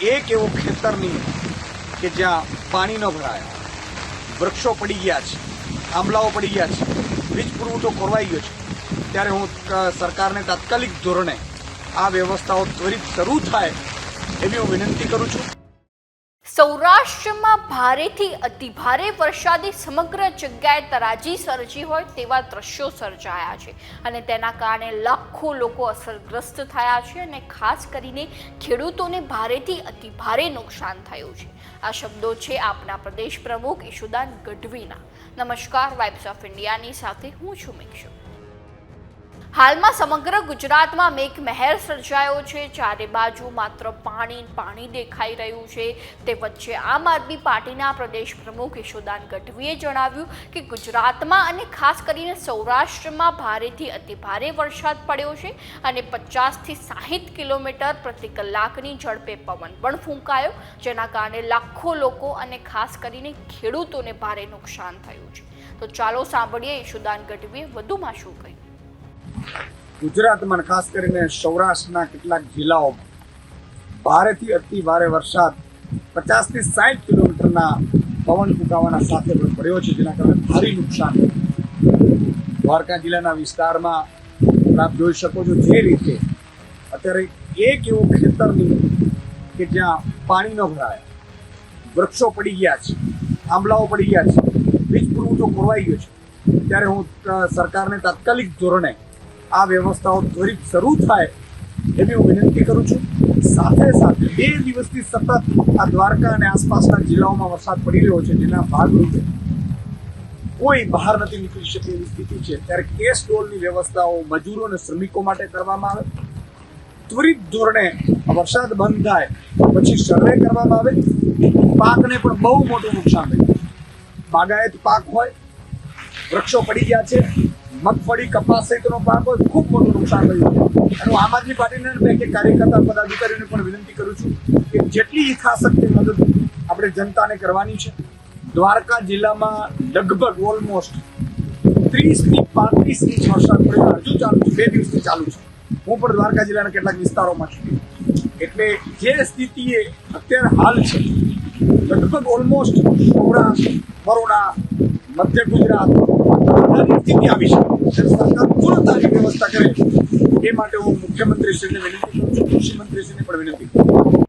એક એવો ખેતર નહીં કે જ્યાં પાણી ન ભરાય. વૃક્ષો પડી ગયા છે, આંબલાઓ પડી ગયા છે, વીજ પુરવઠો ખોરવાઈ ગયો છે. ત્યારે હું સરકારને તાત્કાલિક ધોરણે આ વ્યવસ્થાઓ ત્વરિત શરૂ થાય એવી હું વિનંતી કરું છું. સૌરાષ્ટ્રમાં ભારેથી અતિભારે વરસાદે સમગ્ર જગ્યાએ તરાજી સર્જી હોય તેવા દ્રશ્યો સર્જાયા છે. અને તેના કારણે લાખો લોકો અસરગ્રસ્ત થયા છે અને ખાસ કરીને ખેડૂતોને ભારેથી અતિભારે નુકસાન થયું છે. આ શબ્દો છે આપના પ્રદેશ પ્રમુખ ઈશુદાન ગઢવીના. નમસ્કાર વાઇબ્સ ઓફ ઇન્ડિયાની સાથે હું છું મિક્ષુ. હાલમાં સમગ્ર ગુજરાતમાં મેઘ મહેર સર્જાયો છે. ચારે બાજુ માત્ર પાણી પાણી દેખાઈ રહ્યું છે. તે વચ્ચે આમ આદમી પાર્ટીના પ્રદેશ પ્રમુખ યશોદાન ગઢવીએ જણાવ્યું કે ગુજરાતમાં અને ખાસ કરીને સૌરાષ્ટ્રમાં ભારેથી અતિભારે વરસાદ પડ્યો છે અને પચાસથી સાહીઠ કિલોમીટર પ્રતિ કલાકની ઝડપે પવન પણ ફૂંકાયો, જેના કારણે લાખો લોકો અને ખાસ કરીને ખેડૂતોને ભારે નુકસાન થયું છે. તો ચાલો સાંભળીએ યશોદાન ગઢવીએ વધુમાં શું કહ્યું. ગુજરાતમાં ખાસ કરીને સૌરાષ્ટ્રના કેટલાક જિલ્લાઓમાં ભારેથી અતિ ભારે વરસાદ પચાસથી સાઠ કિલોમીટરના પવન ફૂંકાવાના સાથે પણ પડ્યો છે, જેના કારણે ભારે નુકસાન. દ્વારકા જિલ્લાના વિસ્તારમાં આપ જોઈ શકો છો જે રીતે અત્યારે એક એવું ખેતર નહીં કે જ્યાં પાણી ન ભરાય વૃક્ષો પડી ગયા છે આંબલાઓ પડી ગયા છે, વીજ પુરવઠો ખોરવાઈ ગયો છે ત્યારે હું સરકારને તાત્કાલિક ધોરણે આ વ્યવસ્થાઓ ત્વરિત શરૂ થાય એવી હું વિનંતી કરું છું. સાથે સાથે બે દિવસથી સતત આ દ્વારકા અને આસપાસના જિલ્લાઓમાં વરસાદ પડી રહ્યો છે, જેના ભાગરૂપે કોઈ બહાર નથી નીકળી શકે એવી સ્થિતિ છે. ત્યારે કેશ ડોલની વ્યવસ્થાઓ મજૂરો અને શ્રમિકો માટે કરવામાં આવે. ત્વરિત ધોરણે વરસાદ બંધ થાય, પછી સર્વે કરવામાં આવે. પાકને પણ બહુ મોટું નુકસાન થયું. બાગાયત પાક હોય, વૃક્ષો પડી ગયા છે. મગફળી કપાસ સહિતનો પાક હોય, ખૂબ મોટું નુકસાન થયું છે. અને હું આમ આદમી પાર્ટીના બે કાર્યકર્તા પદાધિકારીઓને પણ વિનંતી કરું છું કે જેટલી યથાશક્તિ મદદ આપણે જનતાને કરવાની છે, દ્વારકા જિલ્લામાં લગભગ ઓલમોસ્ટ ત્રીસથી પાંત્રીસ ઇંચ વરસાદ પડ્યો, હજુ ચાલુ છે, બે દિવસથી ચાલુ છે. હું પણ દ્વારકા જિલ્લાના કેટલાક વિસ્તારોમાં છું. એટલે જે સ્થિતિએ અત્યારે હાલ છે, લગભગ ઓલમોસ્ટ સૌરાષ્ટ્ર બરોડા, મધ્ય ગુજરાત સ્થિતિ આવી સરકાર તુરંત આની વ્યવસ્થા કરે? એ માટે હું મુખ્યમંત્રીશ્રીને વિનંતી કરું છું કૃષિ પણ વિનંતી કરું